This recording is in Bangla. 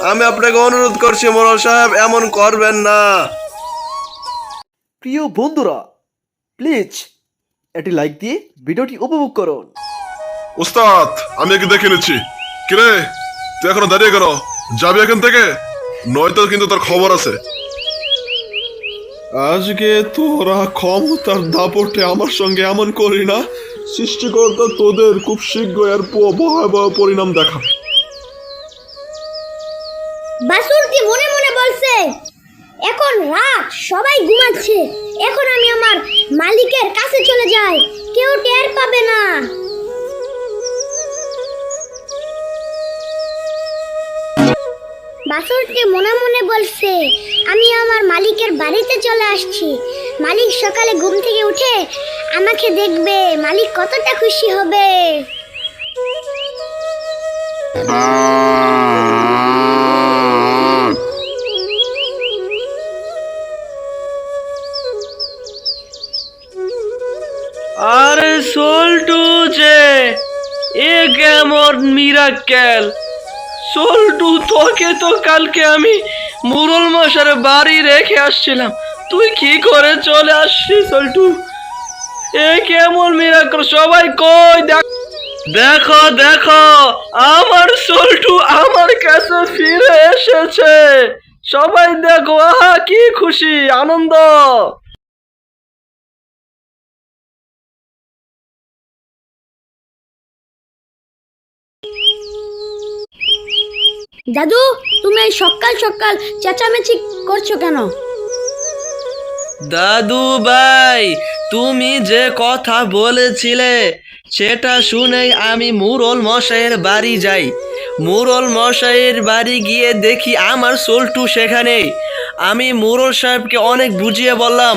আমি আপনাকে অনুরোধ করছি মোরল সাহেব এমন করবেন না। প্রিয় বন্ধুরা প্লিজ এটি লাইক দিয়ে ভিডিওটি উপভোগ করুন। উস্তাদ আমি একে দেখে নিচ্ছি। কিরে তুই এখনও দাঁড়িয়ে কেন? যাবি এখান থেকে? নয়তো কিন্তু তার খবর আছে। আজকে তোরা ক্ষমতার দাপটে আমার সঙ্গে এমন করি না? সৃষ্টিকর্তা তোদের খুব শীঘ্র এর ভয়াবহ পরিণাম দেখা বাসুরটি মনে মনে বলছে, এখন রাত, সবাই ঘুমাচ্ছে। এখন আমি আমার মালিকের কাছে চলে যাই, কেউ টের পাবে না। বাসুরটি মনে মনে বলছে, আমি আমার মালিকের বাড়িতে চলে আসছি। মালিক সকালে ঘুম থেকে উঠে আমাকে দেখবে। মালিক কতটা খুশি হবে। আরে সল্টু যে, এ কেমন মিরাক্কেল সল্টু তোকে তো কালকে আমি মুরল মশার বাড়ি রেখে আসছিলাম। তুই কি করে চলে আসছিস সল্টু এ কেমন মিরাক্কেল সবাই কই দেখ দেখো দেখো, আমার সল্টু আমার কাছে ফিরে এসেছে। সবাই দেখো, আহা, কি খুশি, আনন্দ। দাদু, তুমি এই সকাল সকাল চেঁচামেচি করছ কেন? দাদু ভাই, তুমি যে কথা বলেছিলে, সেটা শুনেই আমি মুরল মশাইয়ের বাড়ি যাই। মুরল মশাইয়ের বাড়ি গিয়ে দেখি আমার সোলটু সেখানে আমি মুরল সাহেবকে অনেক বুঝিয়ে বললাম